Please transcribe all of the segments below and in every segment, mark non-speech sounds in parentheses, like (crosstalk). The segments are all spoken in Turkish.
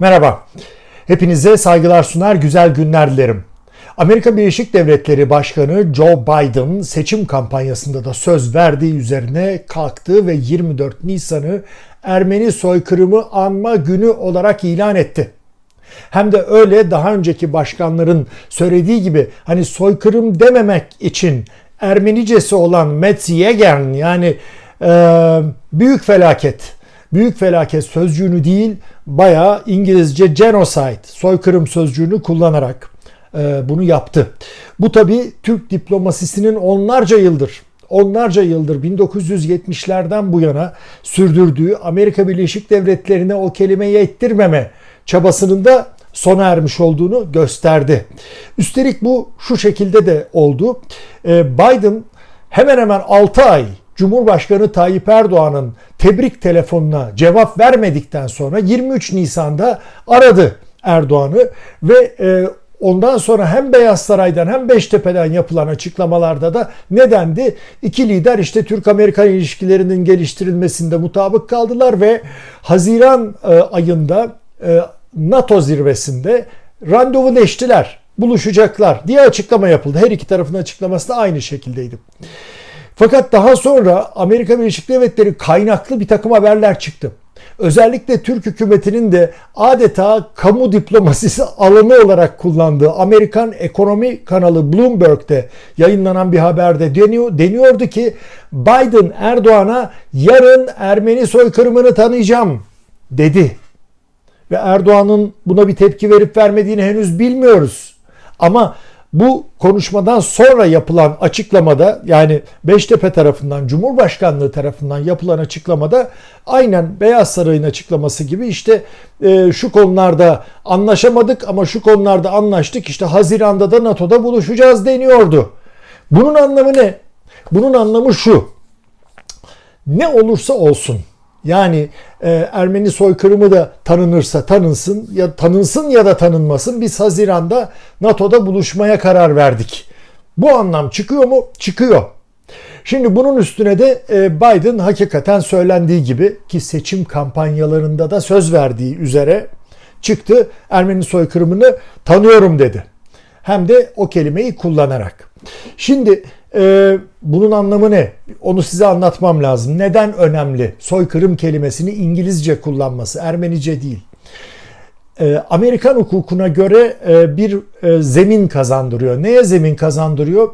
Merhaba. Hepinize saygılar sunar, güzel günler dilerim. Amerika Birleşik Devletleri Başkanı Joe Biden seçim kampanyasında da söz verdiği üzerine kalktı ve 24 Nisan'ı Ermeni soykırımı anma günü olarak ilan etti. Hem de öyle daha önceki başkanların söylediği gibi hani soykırım dememek için Ermenicesi olan Metzjegern yani e, büyük felaket büyük felaket sözcüğünü değil bayağı İngilizce genocide soykırım sözcüğünü kullanarak e, bunu yaptı. Bu tabi Türk diplomasisinin onlarca yıldır onlarca yıldır 1970'lerden bu yana sürdürdüğü Amerika Birleşik Devletleri'ne o kelimeyi ettirmeme çabasının da sona ermiş olduğunu gösterdi. Üstelik bu şu şekilde de oldu. E, Biden hemen hemen 6 ay Cumhurbaşkanı Tayyip Erdoğan'ın tebrik telefonuna cevap vermedikten sonra 23 Nisan'da aradı Erdoğan'ı ve e, ondan sonra hem Beyaz Saray'dan hem Beştepe'den yapılan açıklamalarda da nedendi? İki lider işte Türk-Amerikan ilişkilerinin geliştirilmesinde mutabık kaldılar ve Haziran e, ayında e, NATO zirvesinde randevuleştiler, buluşacaklar diye açıklama yapıldı. Her iki tarafın açıklaması da aynı şekildeydi. Fakat daha sonra Amerika Birleşik Devletleri kaynaklı bir takım haberler çıktı. Özellikle Türk hükümetinin de adeta kamu diplomasisi alanı olarak kullandığı Amerikan ekonomi kanalı Bloomberg'de yayınlanan bir haberde deniyor, deniyordu ki Biden Erdoğan'a yarın Ermeni soykırımını tanıyacağım dedi. Ve Erdoğan'ın buna bir tepki verip vermediğini henüz bilmiyoruz. Ama bu konuşmadan sonra yapılan açıklamada yani Beştepe tarafından Cumhurbaşkanlığı tarafından yapılan açıklamada aynen Beyaz Saray'ın açıklaması gibi işte e, şu konularda anlaşamadık ama şu konularda anlaştık işte Haziran'da da NATO'da buluşacağız deniyordu. Bunun anlamı ne? Bunun anlamı şu. Ne olursa olsun yani e, Ermeni soykırımı da tanınırsa tanınsın ya tanınsın ya da tanınmasın biz Haziran'da NATO'da buluşmaya karar verdik. Bu anlam çıkıyor mu? Çıkıyor. Şimdi bunun üstüne de e, Biden hakikaten söylendiği gibi ki seçim kampanyalarında da söz verdiği üzere çıktı. Ermeni soykırımını tanıyorum dedi. Hem de o kelimeyi kullanarak. Şimdi ee, bunun anlamı ne? Onu size anlatmam lazım. Neden önemli? Soykırım kelimesini İngilizce kullanması, Ermenice değil. Ee, Amerikan hukukuna göre e, bir e, zemin kazandırıyor. Neye zemin kazandırıyor?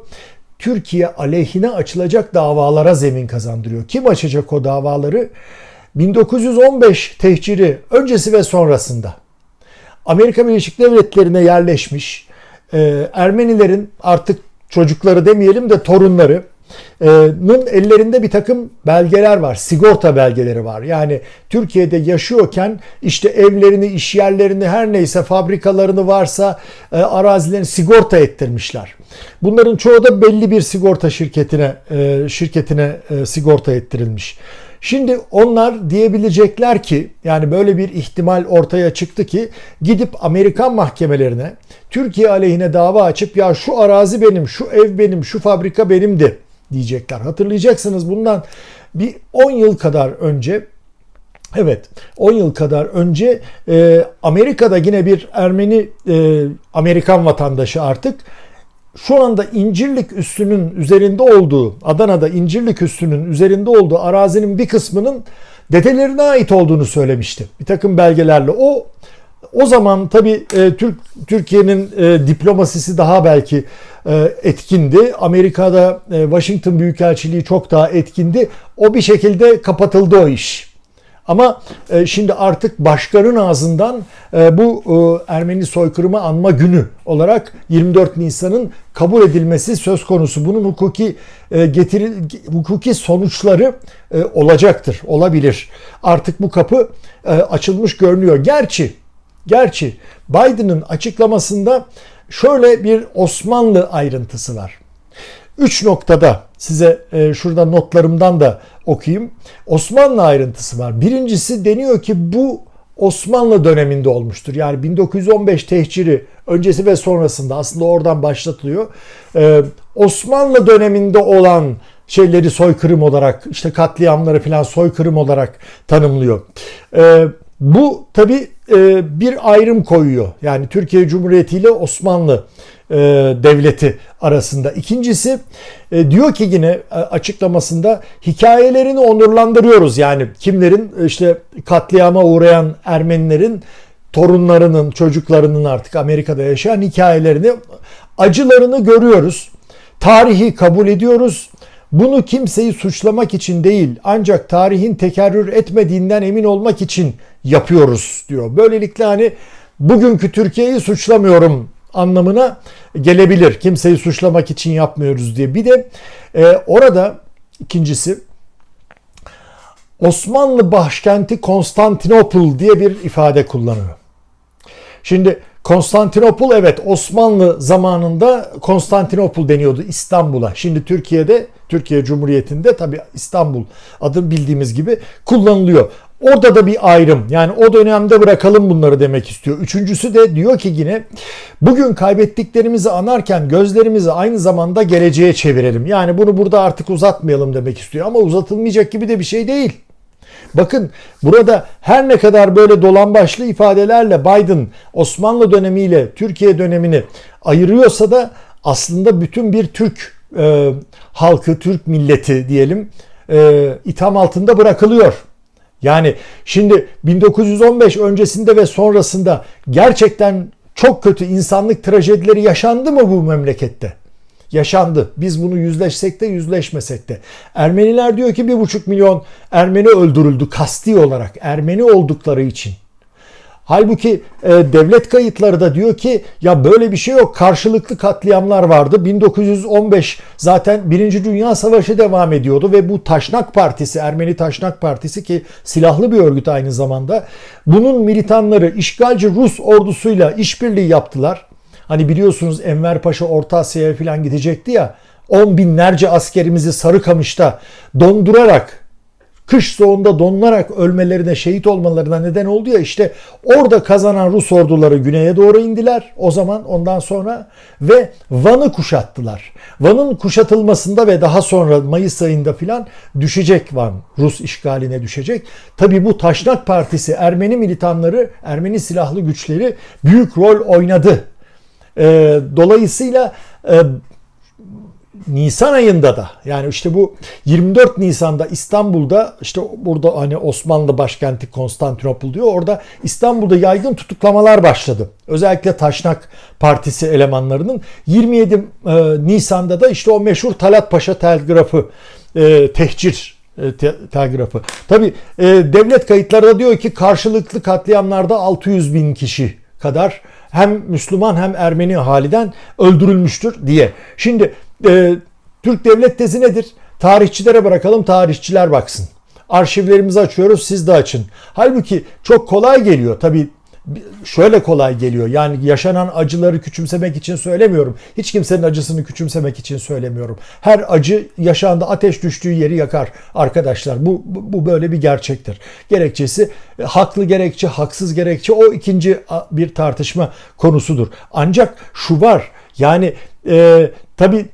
Türkiye aleyhine açılacak davalara zemin kazandırıyor. Kim açacak o davaları? 1915 tehciri öncesi ve sonrasında Amerika Birleşik Devletleri'ne yerleşmiş e, Ermenilerin artık çocukları demeyelim de torunları nın ellerinde bir takım belgeler var. Sigorta belgeleri var. Yani Türkiye'de yaşıyorken işte evlerini, iş yerlerini her neyse fabrikalarını varsa arazilerini sigorta ettirmişler. Bunların çoğu da belli bir sigorta şirketine şirketine sigorta ettirilmiş. Şimdi onlar diyebilecekler ki yani böyle bir ihtimal ortaya çıktı ki gidip Amerikan mahkemelerine Türkiye aleyhine dava açıp ya şu arazi benim, şu ev benim, şu fabrika benimdi diyecekler. Hatırlayacaksınız bundan bir 10 yıl kadar önce Evet 10 yıl kadar önce e, Amerika'da yine bir Ermeni e, Amerikan vatandaşı artık şu anda İncirlik üssünün üzerinde olduğu, Adana'da İncirlik üssünün üzerinde olduğu arazinin bir kısmının dedelerine ait olduğunu söylemişti. Bir takım belgelerle. O o zaman tabii e, Türk Türkiye'nin e, diplomasisi daha belki e, etkindi. Amerika'da e, Washington Büyükelçiliği çok daha etkindi. O bir şekilde kapatıldı o iş. Ama e, şimdi artık başkanın ağzından e, bu e, Ermeni soykırımı anma günü olarak 24 Nisan'ın kabul edilmesi söz konusu. Bunun hukuki getiri hukuki sonuçları olacaktır, olabilir. Artık bu kapı açılmış görünüyor. Gerçi gerçi Biden'ın açıklamasında şöyle bir Osmanlı ayrıntısı var. Üç noktada size e, şurada notlarımdan da okuyayım. Osmanlı ayrıntısı var. Birincisi deniyor ki bu Osmanlı döneminde olmuştur. Yani 1915 tehciri öncesi ve sonrasında aslında oradan başlatılıyor. Ee, Osmanlı döneminde olan şeyleri soykırım olarak işte katliamları falan soykırım olarak tanımlıyor. Ee, bu tabi bir ayrım koyuyor. Yani Türkiye Cumhuriyeti ile Osmanlı e, Devleti arasında. İkincisi e, diyor ki yine e, açıklamasında hikayelerini onurlandırıyoruz. Yani kimlerin işte katliama uğrayan Ermenilerin torunlarının, çocuklarının artık Amerika'da yaşayan hikayelerini, acılarını görüyoruz. Tarihi kabul ediyoruz. Bunu kimseyi suçlamak için değil ancak tarihin tekerrür etmediğinden emin olmak için yapıyoruz diyor. Böylelikle hani bugünkü Türkiye'yi suçlamıyorum anlamına gelebilir. Kimseyi suçlamak için yapmıyoruz diye. Bir de e, orada ikincisi Osmanlı başkenti Konstantinopol diye bir ifade kullanıyor. Şimdi Konstantinopol evet Osmanlı zamanında Konstantinopol deniyordu İstanbul'a. Şimdi Türkiye'de Türkiye Cumhuriyeti'nde tabi İstanbul adı bildiğimiz gibi kullanılıyor. Orada da bir ayrım. Yani o dönemde bırakalım bunları demek istiyor. Üçüncüsü de diyor ki yine bugün kaybettiklerimizi anarken gözlerimizi aynı zamanda geleceğe çevirelim. Yani bunu burada artık uzatmayalım demek istiyor. Ama uzatılmayacak gibi de bir şey değil. Bakın burada her ne kadar böyle dolambaçlı ifadelerle Biden Osmanlı dönemiyle Türkiye dönemini ayırıyorsa da aslında bütün bir Türk e, halkı, Türk milleti diyelim e, itham altında bırakılıyor. Yani şimdi 1915 öncesinde ve sonrasında gerçekten çok kötü insanlık trajedileri yaşandı mı bu memlekette? Yaşandı. Biz bunu yüzleşsek de yüzleşmesek de. Ermeniler diyor ki bir buçuk milyon Ermeni öldürüldü kasti olarak. Ermeni oldukları için. Halbuki e, devlet kayıtları da diyor ki ya böyle bir şey yok. Karşılıklı katliamlar vardı. 1915 zaten Birinci Dünya Savaşı devam ediyordu ve bu Taşnak Partisi, Ermeni Taşnak Partisi ki silahlı bir örgüt aynı zamanda. Bunun militanları işgalci Rus ordusuyla işbirliği yaptılar. Hani biliyorsunuz Enver Paşa Orta Asya'ya falan gidecekti ya. On binlerce askerimizi Sarıkamış'ta dondurarak kış soğunda donarak ölmelerine, şehit olmalarına neden oldu ya işte orada kazanan Rus orduları güneye doğru indiler o zaman ondan sonra ve Van'ı kuşattılar. Van'ın kuşatılmasında ve daha sonra Mayıs ayında filan düşecek Van. Rus işgaline düşecek. Tabi bu Taşnak Partisi Ermeni militanları, Ermeni silahlı güçleri büyük rol oynadı. Ee, dolayısıyla e, Nisan ayında da yani işte bu 24 Nisan'da İstanbul'da işte burada hani Osmanlı başkenti Konstantinopol diyor. Orada İstanbul'da yaygın tutuklamalar başladı. Özellikle Taşnak Partisi elemanlarının 27 e, Nisan'da da işte o meşhur Talat Paşa telgrafı e, tehcir e, te, telgrafı. Tabi e, devlet kayıtları da diyor ki karşılıklı katliamlarda 600 bin kişi kadar hem Müslüman hem Ermeni haliden öldürülmüştür diye. Şimdi e, Türk devlet tezi nedir? Tarihçilere bırakalım, tarihçiler baksın. Arşivlerimizi açıyoruz, siz de açın. Halbuki çok kolay geliyor. Tabii şöyle kolay geliyor. Yani yaşanan acıları küçümsemek için söylemiyorum. Hiç kimsenin acısını küçümsemek için söylemiyorum. Her acı yaşandı ateş düştüğü yeri yakar arkadaşlar. Bu, bu böyle bir gerçektir. Gerekçesi e, haklı gerekçe, haksız gerekçe o ikinci bir tartışma konusudur. Ancak şu var. Yani e, tabii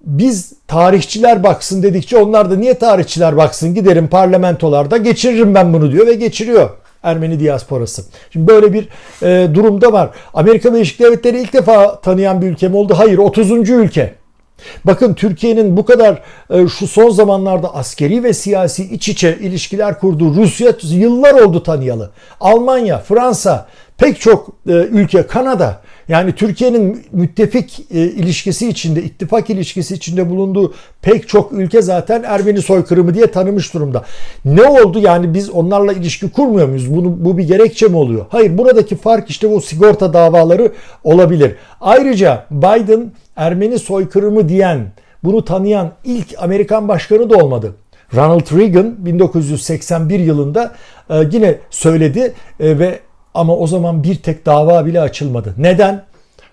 biz tarihçiler baksın dedikçe onlar da niye tarihçiler baksın giderim parlamentolarda geçiririm ben bunu diyor ve geçiriyor. Ermeni diasporası. Şimdi böyle bir e, durumda var. Amerika Birleşik Devletleri ilk defa tanıyan bir ülke mi oldu? Hayır 30. ülke. Bakın Türkiye'nin bu kadar e, şu son zamanlarda askeri ve siyasi iç içe ilişkiler kurduğu Rusya yıllar oldu tanıyalı. Almanya, Fransa, pek çok e, ülke, Kanada yani Türkiye'nin müttefik e, ilişkisi içinde, ittifak ilişkisi içinde bulunduğu pek çok ülke zaten Ermeni soykırımı diye tanımış durumda. Ne oldu yani biz onlarla ilişki kurmuyor muyuz? Bunu, bu bir gerekçe mi oluyor? Hayır buradaki fark işte bu sigorta davaları olabilir. Ayrıca Biden Ermeni soykırımı diyen, bunu tanıyan ilk Amerikan başkanı da olmadı. Ronald Reagan 1981 yılında e, yine söyledi ve ama o zaman bir tek dava bile açılmadı. Neden?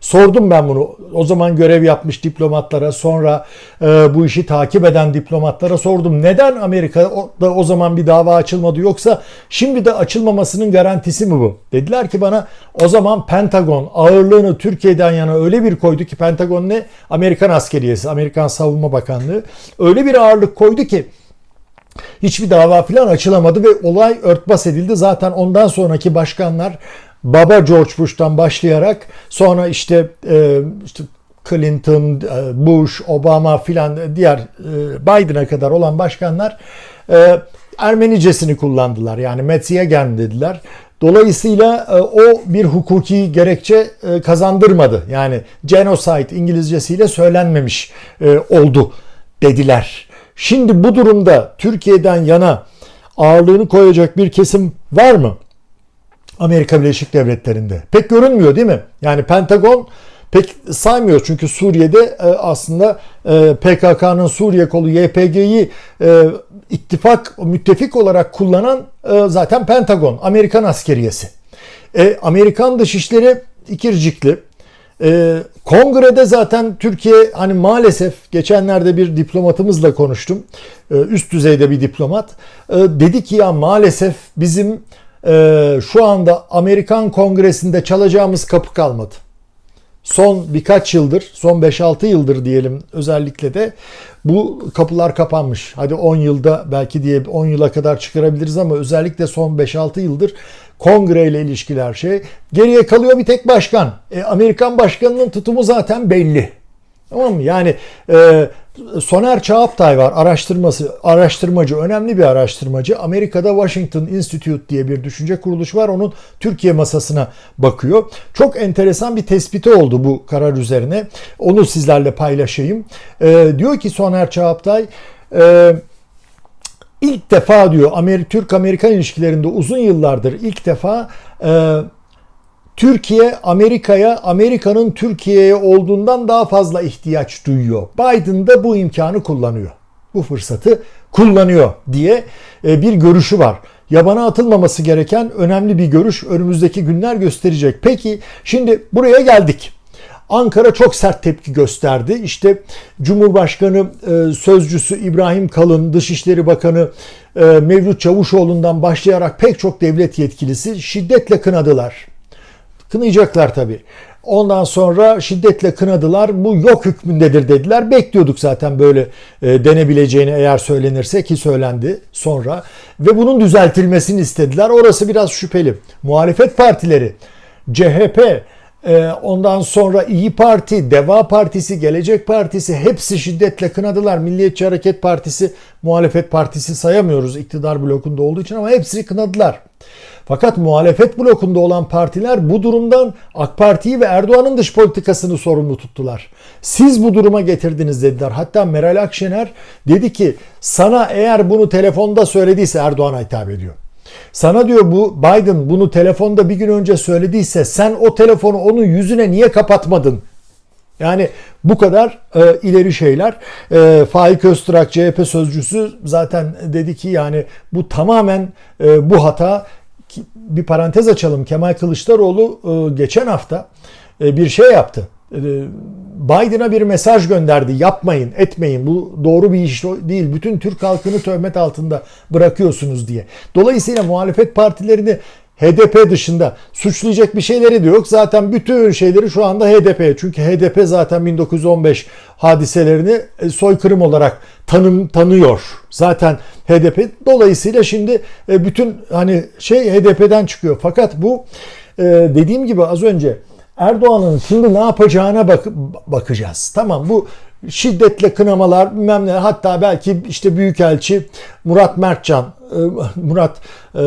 Sordum ben bunu. O zaman görev yapmış diplomatlara, sonra e, bu işi takip eden diplomatlara sordum. Neden Amerika'da o zaman bir dava açılmadı yoksa şimdi de açılmamasının garantisi mi bu? Dediler ki bana o zaman Pentagon ağırlığını Türkiye'den yana öyle bir koydu ki Pentagon ne? Amerikan askeriyesi, Amerikan Savunma Bakanlığı öyle bir ağırlık koydu ki Hiçbir dava falan açılamadı ve olay örtbas edildi. Zaten ondan sonraki başkanlar baba George Bush'tan başlayarak sonra işte e, işte Clinton, e, Bush, Obama filan diğer e, Biden'a kadar olan başkanlar e, Ermenicesini kullandılar. Yani Metziyegen dediler. Dolayısıyla e, o bir hukuki gerekçe e, kazandırmadı. Yani genocide İngilizcesiyle söylenmemiş e, oldu dediler. Şimdi bu durumda Türkiye'den yana ağırlığını koyacak bir kesim var mı? Amerika Birleşik Devletleri'nde. Pek görünmüyor değil mi? Yani Pentagon pek saymıyor çünkü Suriye'de aslında PKK'nın Suriye kolu YPG'yi ittifak, müttefik olarak kullanan zaten Pentagon, Amerikan askeriyesi. E, Amerikan dışişleri ikircikli. E, kongrede zaten Türkiye hani maalesef geçenlerde bir diplomatımızla konuştum. E, üst düzeyde bir diplomat. E, dedi ki ya maalesef bizim e, şu anda Amerikan kongresinde çalacağımız kapı kalmadı son birkaç yıldır, son 5-6 yıldır diyelim özellikle de bu kapılar kapanmış. Hadi 10 yılda belki diye 10 yıla kadar çıkarabiliriz ama özellikle son 5-6 yıldır kongre ile ilişkiler şey. Geriye kalıyor bir tek başkan. E, Amerikan başkanının tutumu zaten belli. Tamam mı? Yani e, Soner Çağaptay var araştırması araştırmacı önemli bir araştırmacı. Amerika'da Washington Institute diye bir düşünce kuruluşu var. Onun Türkiye masasına bakıyor. Çok enteresan bir tespiti oldu bu karar üzerine. Onu sizlerle paylaşayım. E, diyor ki Soner Çağaptay e, ilk defa diyor Amerika Türk-Amerikan ilişkilerinde uzun yıllardır ilk defa e, Türkiye Amerika'ya, Amerika'nın Türkiye'ye olduğundan daha fazla ihtiyaç duyuyor. Biden da bu imkanı kullanıyor. Bu fırsatı kullanıyor diye e, bir görüşü var. Yabana atılmaması gereken önemli bir görüş önümüzdeki günler gösterecek. Peki şimdi buraya geldik. Ankara çok sert tepki gösterdi. İşte Cumhurbaşkanı e, sözcüsü İbrahim Kalın, Dışişleri Bakanı e, Mevlüt Çavuşoğlu'ndan başlayarak pek çok devlet yetkilisi şiddetle kınadılar. Kınayacaklar tabii. Ondan sonra şiddetle kınadılar. Bu yok hükmündedir dediler. Bekliyorduk zaten böyle e, denebileceğini eğer söylenirse ki söylendi sonra. Ve bunun düzeltilmesini istediler. Orası biraz şüpheli. Muhalefet partileri, CHP, ondan sonra İyi Parti, Deva Partisi, Gelecek Partisi hepsi şiddetle kınadılar. Milliyetçi Hareket Partisi, muhalefet partisi sayamıyoruz iktidar blokunda olduğu için ama hepsini kınadılar. Fakat muhalefet blokunda olan partiler bu durumdan AK Parti'yi ve Erdoğan'ın dış politikasını sorumlu tuttular. Siz bu duruma getirdiniz dediler. Hatta Meral Akşener dedi ki sana eğer bunu telefonda söylediyse Erdoğan'a hitap ediyor. Sana diyor bu Biden bunu telefonda bir gün önce söylediyse sen o telefonu onun yüzüne niye kapatmadın? Yani bu kadar e, ileri şeyler. E, Faik Öztürk CHP sözcüsü zaten dedi ki yani bu tamamen e, bu hata bir parantez açalım. Kemal Kılıçdaroğlu e, geçen hafta e, bir şey yaptı. E, Biden'a bir mesaj gönderdi. Yapmayın, etmeyin. Bu doğru bir iş değil. Bütün Türk halkını töhmet altında bırakıyorsunuz diye. Dolayısıyla muhalefet partilerini HDP dışında suçlayacak bir şeyleri de yok. Zaten bütün şeyleri şu anda HDP. Çünkü HDP zaten 1915 hadiselerini soykırım olarak tanım tanıyor. Zaten HDP dolayısıyla şimdi e, bütün hani şey HDP'den çıkıyor. Fakat bu e, dediğim gibi az önce Erdoğan'ın şimdi ne yapacağına bak bakacağız. Tamam bu şiddetle kınamalar bilmem ne hatta belki işte Büyükelçi Murat Mertcan Murat e,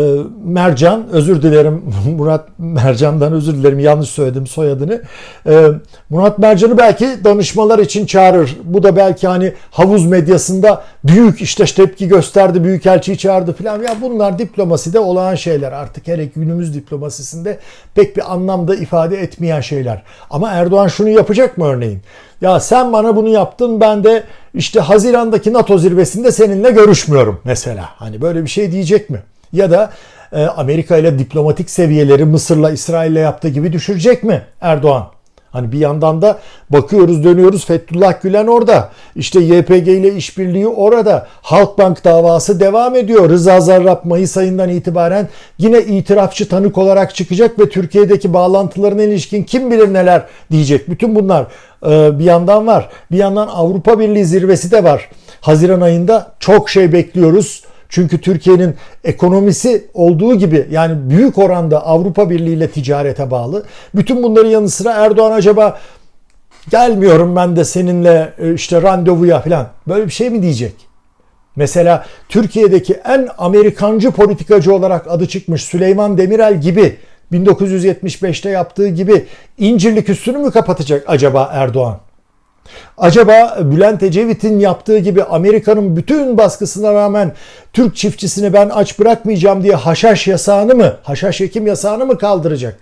Mercan özür dilerim (laughs) Murat Mercan'dan özür dilerim yanlış söyledim soyadını. E, Murat Mercan'ı belki danışmalar için çağırır. Bu da belki hani havuz medyasında büyük işte tepki gösterdi, büyükelçiyi çağırdı falan. Ya bunlar diplomaside olağan şeyler artık hele günümüz diplomasisinde pek bir anlamda ifade etmeyen şeyler. Ama Erdoğan şunu yapacak mı örneğin? Ya sen bana bunu yaptın ben de işte Haziran'daki NATO zirvesinde seninle görüşmüyorum mesela. Hani böyle bir şey diyecek mi? Ya da e, Amerika ile diplomatik seviyeleri Mısır'la İsrail'le yaptığı gibi düşürecek mi Erdoğan? Hani bir yandan da bakıyoruz dönüyoruz Fethullah Gülen orada. İşte YPG ile işbirliği orada. Halkbank davası devam ediyor. Rıza Zarrab Mayıs ayından itibaren yine itirafçı tanık olarak çıkacak ve Türkiye'deki bağlantılarına ilişkin kim bilir neler diyecek. Bütün bunlar e, bir yandan var. Bir yandan Avrupa Birliği zirvesi de var. Haziran ayında çok şey bekliyoruz. Çünkü Türkiye'nin ekonomisi olduğu gibi yani büyük oranda Avrupa Birliği ile ticarete bağlı. Bütün bunların yanı sıra Erdoğan acaba gelmiyorum ben de seninle e, işte randevuya falan böyle bir şey mi diyecek? Mesela Türkiye'deki en Amerikancı politikacı olarak adı çıkmış Süleyman Demirel gibi 1975'te yaptığı gibi incirlik üstünü mü kapatacak acaba Erdoğan? Acaba Bülent Ecevit'in yaptığı gibi Amerika'nın bütün baskısına rağmen Türk çiftçisini ben aç bırakmayacağım diye haşhaş yasağını mı, haşhaş ekim yasağını mı kaldıracak?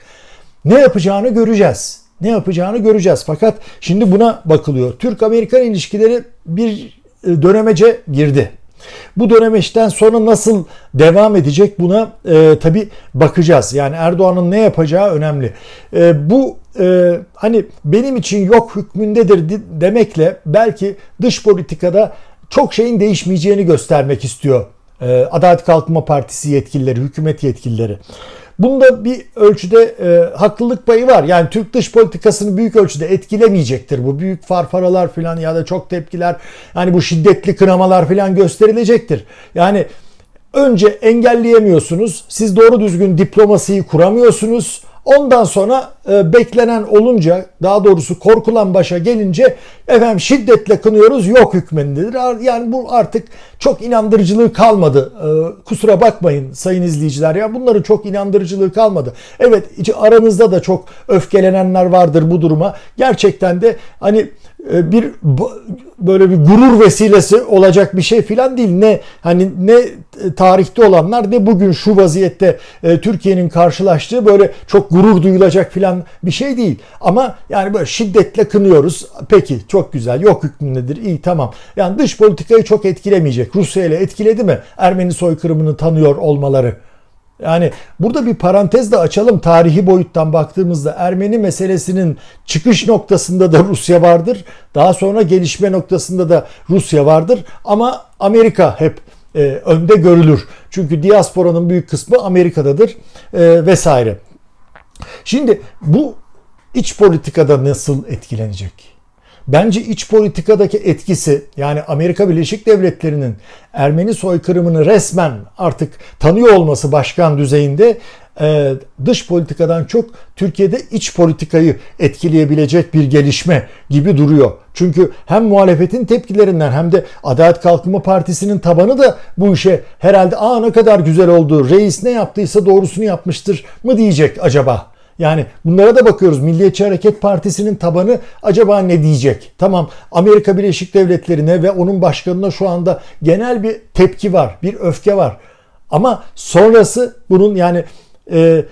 Ne yapacağını göreceğiz. Ne yapacağını göreceğiz. Fakat şimdi buna bakılıyor. Türk-Amerikan ilişkileri bir e, dönemece girdi. Bu dönemeçten sonra nasıl devam edecek buna e, tabi bakacağız. Yani Erdoğan'ın ne yapacağı önemli. E, bu e, hani benim için yok hükmündedir demekle belki dış politikada çok şeyin değişmeyeceğini göstermek istiyor. E, Adalet Kalkınma Partisi yetkilileri, hükümet yetkilileri. Bunda bir ölçüde e, haklılık payı var. Yani Türk dış politikasını büyük ölçüde etkilemeyecektir. Bu büyük farfaralar falan ya da çok tepkiler yani bu şiddetli kınamalar falan gösterilecektir. Yani önce engelleyemiyorsunuz. Siz doğru düzgün diplomasiyi kuramıyorsunuz. Ondan sonra e, beklenen olunca daha doğrusu korkulan başa gelince efendim şiddetle kınıyoruz yok hükmendedir. Yani bu artık çok inandırıcılığı kalmadı. E, kusura bakmayın sayın izleyiciler ya bunların çok inandırıcılığı kalmadı. Evet aranızda da çok öfkelenenler vardır bu duruma. Gerçekten de hani bir böyle bir gurur vesilesi olacak bir şey filan değil. Ne hani ne tarihte olanlar ne bugün şu vaziyette e, Türkiye'nin karşılaştığı böyle çok gurur duyulacak filan bir şey değil. Ama yani böyle şiddetle kınıyoruz. Peki çok güzel. Yok hükmündedir. İyi tamam. Yani dış politikayı çok etkilemeyecek. Rusya ile etkiledi mi? Ermeni soykırımını tanıyor olmaları. Yani burada bir parantez de açalım. Tarihi boyuttan baktığımızda Ermeni meselesinin çıkış noktasında da Rusya vardır. Daha sonra gelişme noktasında da Rusya vardır. Ama Amerika hep e, önde görülür. Çünkü diasporanın büyük kısmı Amerika'dadır e, vesaire. Şimdi bu iç politikada nasıl etkilenecek? Bence iç politikadaki etkisi yani Amerika Birleşik Devletleri'nin Ermeni soykırımını resmen artık tanıyor olması başkan düzeyinde e, dış politikadan çok Türkiye'de iç politikayı etkileyebilecek bir gelişme gibi duruyor. Çünkü hem muhalefetin tepkilerinden hem de Adalet Kalkınma Partisi'nin tabanı da bu işe herhalde aa ne kadar güzel oldu, reis ne yaptıysa doğrusunu yapmıştır mı diyecek acaba? Yani bunlara da bakıyoruz. Milliyetçi Hareket Partisi'nin tabanı acaba ne diyecek? Tamam Amerika Birleşik Devletleri'ne ve onun başkanına şu anda genel bir tepki var, bir öfke var. Ama sonrası bunun yani e,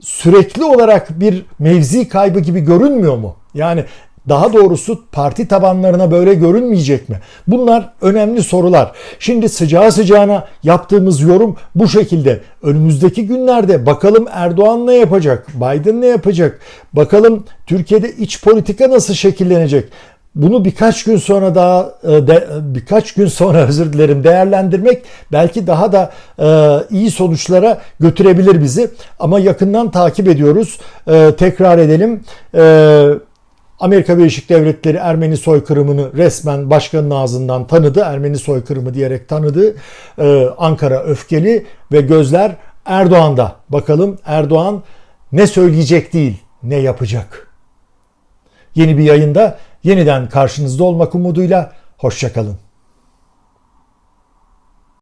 sürekli olarak bir mevzi kaybı gibi görünmüyor mu? Yani daha doğrusu parti tabanlarına böyle görünmeyecek mi? Bunlar önemli sorular. Şimdi sıcağı sıcağına yaptığımız yorum bu şekilde. Önümüzdeki günlerde bakalım Erdoğan ne yapacak? Biden ne yapacak? Bakalım Türkiye'de iç politika nasıl şekillenecek? Bunu birkaç gün sonra daha e, birkaç gün sonra (laughs) özür dilerim değerlendirmek belki daha da e, iyi sonuçlara götürebilir bizi. Ama yakından takip ediyoruz. E, tekrar edelim. E, Amerika Birleşik Devletleri Ermeni soykırımını resmen başkanın ağzından tanıdı. Ermeni soykırımı diyerek tanıdı. Ee, Ankara öfkeli ve gözler Erdoğan'da. Bakalım Erdoğan ne söyleyecek değil, ne yapacak. Yeni bir yayında yeniden karşınızda olmak umuduyla hoşçakalın.